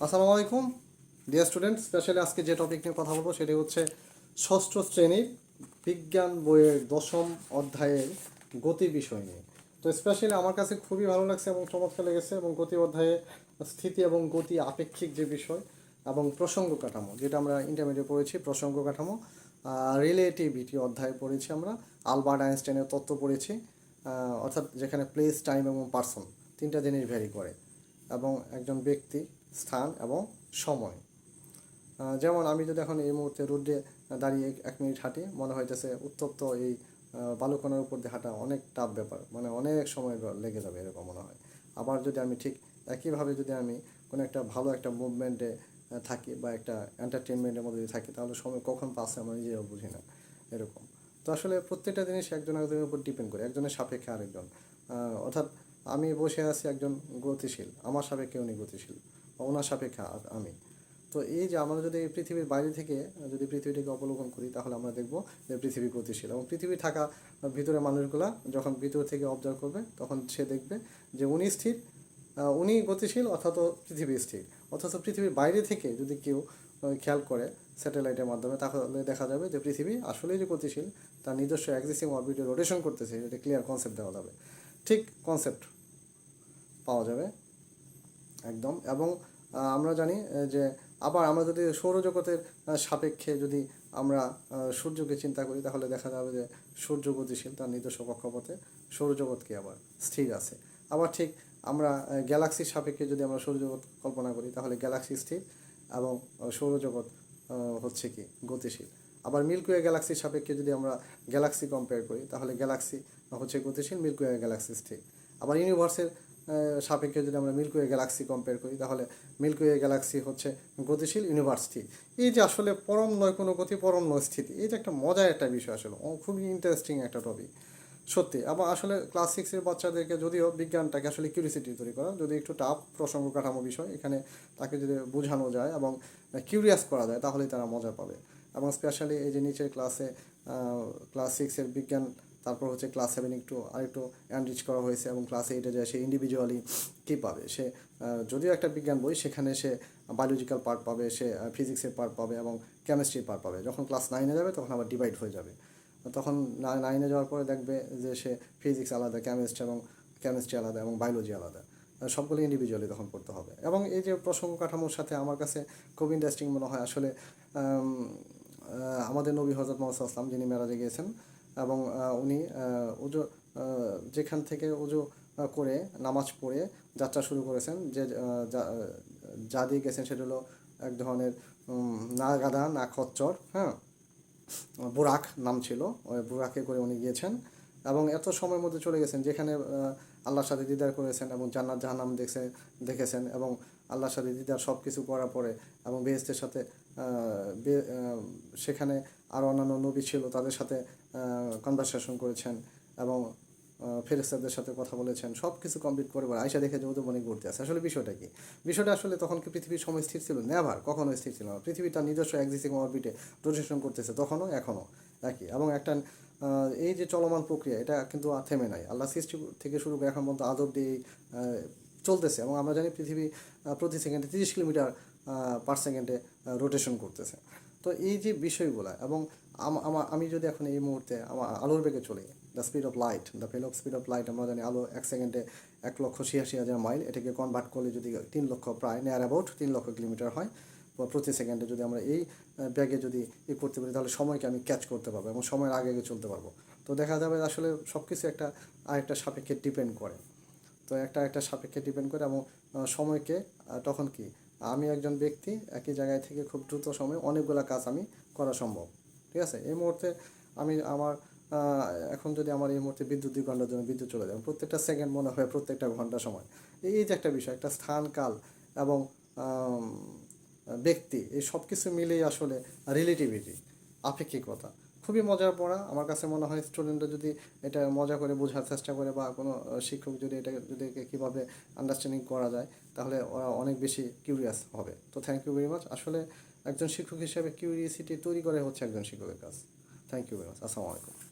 আসসালামু আলাইকুম। Dear student specially আজকে যে টপিক নিয়ে কথা বলব সেটি হচ্ছে ষষ্ঠ শ্রেণির বিজ্ঞান বইয়ের দশম অধ্যায়ের গতি বিষয় নিয়ে। তো স্পেশালি আমার কাছে খুবই ভালো লাগছে এবং চমৎকার লেগেছে এবং গতি অধ্যায়ে স্থিতি এবং গতি আপেক্ষিক যে বিষয় এবং প্রসঙ্গ কাঠামো, যেটা আমরা ইন্টারমিডিয়েট পড়েছি, প্রসঙ্গ কাঠামো রিলেটিভিটি অধ্যায় পড়েছি আমরা, আলবার্ট আইনস্টাইনের তত্ত্ব পড়েছি অর্থাৎ যেখানে প্লেস টাইম এবং পার্সন তিনটা জিনিস ভ্যারি করে এবং একজন ব্যক্তি স্থান এবং সময়। যেমন আমি যদি এখন এই মুহূর্তে রোডে দাঁড়িয়ে এক মিনিট হাঁটি, মনে হইতেছে উত্তপ্ত এই বালুকণার উপর দিয়ে হাঁটা অনেক টাফ ব্যাপার মানে অনেক সময় লেগে যাবে এরকম মনে হয়। আবার যদি আমি ঠিক একইভাবে যদি আমি কোনো একটা ভালো একটা মুভমেন্টে থাকি বা একটা এন্টারটেনমেন্টের মধ্যে যদি থাকি, তাহলে সময় কখন পাসে আমরা নিজেও বুঝি না, এরকম। তো আসলে প্রত্যেকটা জিনিস একজন একজনের উপর ডিপেন্ড করে, একজনের সাপেক্ষে আরেকজন। অর্থাৎ আমি বসে আছি একজন গতিশীল, আমার সাপেক্ষে উনি গতিশীল। ওনার সাপেক্ষে আমি। তো এই যে আমরা যদি পৃথিবীর বাইরে থেকে, যদি পৃথিবীটাকে অবলোকন করি, তাহলে আমরা দেখব যে পৃথিবী গতিশীল এবং পৃথিবী থাকা ভিতরে মানুষগুলা যখন ভিতর থেকে অবজার্ভ করবে, তখন সে দেখবে যে উনি স্থির উনি গতিশীল অর্থাৎ পৃথিবী স্থির। অথচ পৃথিবীর বাইরে থেকে যদি কেউ খেয়াল করে স্যাটেলাইটের মাধ্যমে, তাহলে দেখা যাবে যে পৃথিবী আসলেই যে গতিশীল, তার নিজস্ব এক্সিস্টিং অরবিটে রোটেশন করতেছে, এটা ক্লিয়ার কনসেপ্ট দেওয়া যাবে। ঠিক কনসেপ্ট পাওয়া যাবে। একদম। এবং আমরা জানি যে আবার আমরা যদি সৌরজগতের সাপেক্ষে যদি আমরা সূর্যকে চিন্তা করি, তাহলে দেখা যাবে যে সূর্য গতিশীল, তার নিজস্ব কক্ষপথে সৌরজগৎকে আবার স্থির আছে। আবার ঠিক আমরা গ্যালাক্সির সাপেক্ষে যদি আমরা সৌরজগৎ কল্পনা করি, তাহলে গ্যালাক্সি স্থির এবং সৌরজগৎ হচ্ছে কি গতিশীল। আবার মিল্কওয়ে গ্যালাক্সির সাপেক্ষে যদি আমরা গ্যালাক্সি কম্পেয়ার করি, তাহলে গ্যালাক্সি হচ্ছে গতিশীল মিল্কওয়ে গ্যালাক্সি স্থির। আবার ইউনিভার্সের সাপেক্ষে যদি আমরা মিল্কওয়ে গ্যালাক্সি কম্পেয়ার করি, তাহলে মিল্কওয়ে গ্যালাক্সি হচ্ছে গতিশীল ইউনিভার্স স্থির এই যে আসলে পরম নয়, কোনো গতি পরম নয়, স্থিতি, এই যে একটা মজার একটা বিষয় আসলে খুবই ইন্টারেস্টিং একটা টপিক সত্যি, আবার আসলে ক্লাস সিক্সের বাচ্চাদেরকে যদিও বিজ্ঞানটাকে আসলে কিউরিসিটি তৈরি করা, যদি একটু টাফ প্রসঙ্গ কাঠামো বিষয়, এখানে তাকে যদি বোঝানো যায় এবং কিউরিয়াস করা যায়, তাহলেই তারা মজা পাবে। এবং স্পেশালি এই যে নিচের ক্লাসে ক্লাস সিক্সের বিজ্ঞান তারপর হচ্ছে ক্লাস সেভেন একটু আরেকটু এনরিচ করা হয়েছে এবং ক্লাস এইটে যায়, সে ইন্ডিভিজুয়ালি কী পাবে? সে যদিও একটা বিজ্ঞান বই, সেখানে সে বায়োলজিক্যাল পার্ট পাবে, সে ফিজিক্সের পার্ট পাবে এবং কেমিস্ট্রির পার্ট পাবে। যখন ক্লাস নাইনে যাবে, তখন আবার ডিভাইড হয়ে যাবে। তখন নাইনে যাওয়ার পরে দেখবে যে সে ফিজিক্স আলাদা কেমিস্ট্রি এবং কেমিস্ট্রি আলাদা এবং বায়োলজি আলাদা। সবগুলো ইন্ডিভিজুয়ালি তখন পড়তে হবে। এবং এই যে প্রসঙ্গ কাঠামোর সাথে আমার কাছে খুব ইন্টারেস্টিং মনে হয়, আসলে আমাদের নবী হজরত মোহাম্মদ আসলাম যিনি মেরাজে গিয়েছেন এবং উনি উজু যেখান থেকে উজু করে নামাজ পড়ে যাত্রা শুরু করেছেন, যে যা- দিয়ে গেছেন সেটা হলো এক ধরনের না গাদা না খচ্চর হ্যাঁ বুরাক নাম ছিল, ওই বুরাকে করে উনি গিয়েছেন এবং এত সময়ের মধ্যে চলে গেছেন যেখানে আল্লাহর সাথে দিদার করেছেন এবং জান্নাত জাহান্নাম দেখছে, দেখেছেন এবং আল্লাহর সাথে দিদার সব কিছু করার পরে এবং বেহেস্তের সাথে সেখানে আরও অন্যান্য নবী ছিল তাদের সাথে কনভারসেশন করেছেন এবং ফেরেস্তাদের সাথে কথা বলেছেন। সব কিছু কমপ্লিট করে এবার আয়সা দেখে যে ওদের মনে ঘুরতে আছে। আসলে বিষয়টা কি? বিষয়টা আসলে তখন কি পৃথিবীর সময় স্থির ছিল? নেভার কখনো স্থির ছিল না। পৃথিবী তার নিজস্ব এক্সিস্টিং অরবিটে রোটেশন করতেছে, তখনও এখনও একই। এবং একটা এই যে চলমান প্রক্রিয়া, এটা কিন্তু আর থেমে নাই। আল্লাহ সৃষ্টি থেকে শুরু করে এখন পর্যন্ত আদব দিয়ে চলতেছে। এবং আমরা জানি পৃথিবী প্রতি সেকেন্ডে তিরিশ কিলোমিটার পার সেকেন্ডে রোটেশন করতেছে। তো এই যে বিষয়গুলো এবং আম- আমা- আমি যদি এখন এই মুহূর্তে আমার আলোর বেগে চলি the speed of light the fell of speed of light আমরা জানি আলো এক সেকেন্ডে এক লক্ষ ছিয়াশি হাজার মাইল, এটাকে কনভার্ট করলে যদি তিন লক্ষ, প্রায় নেয়ার অ্যাবাউট তিন লক্ষ কিলোমিটার হয়, বা প্রতি সেকেন্ডে যদি আমরা এই ব্যাগে যদি ই করতে পারি, তাহলে সময়কে আমি ক্যাচ করতে পারব এবং সময়ের আগে আগে চলতে পারব। তো দেখা যাবে আসলে সব কিছু একটা, আরেকটা সাপেক্ষে ডিপেন্ড করে। তো একটা একটা সাপেক্ষে ডিপেন্ড করে এবং সময়কে তখন কি আমি একজন ব্যক্তি, একই জায়গায় থেকে খুব দ্রুত সময়ে অনেকগুলো কাজ আমি করা সম্ভব। ঠিক আছে? এই মুহূর্তে আমি আমার এখন যদি আমার এই মুহূর্তে বিদ্যুৎ দুই ঘণ্টার জন্য বিদ্যুৎ চলে যায়, প্রত্যেকটা সেকেন্ড মনে হয় প্রত্যেকটা ঘণ্টা সময়। এই যে একটা বিষয়, একটা স্থান, কাল এবং ব্যক্তি, এই সব কিছু মিলেই আসলে রিলেটিভিটি আপেক্ষিকতা। খুবই মজার পড়া। আমার কাছে মনে হয় স্টুডেন্টরা যদি এটা মজা করে বোঝার চেষ্টা করে বা কোনো শিক্ষক যদি এটা, যদি কীভাবে আন্ডারস্ট্যান্ডিং করা যায়, তাহলে ওরা অনেক বেশি কিউরিয়াস হবে। তো থ্যাংক ইউ ভেরি মাচ আসলে একজন শিক্ষক হিসেবে কিউরিয়াসিটি তৈরি করে হচ্ছে একজন শিক্ষকের কাজ। থ্যাংক ইউ ভেরি মাচ আসসালামু আলাইকুম।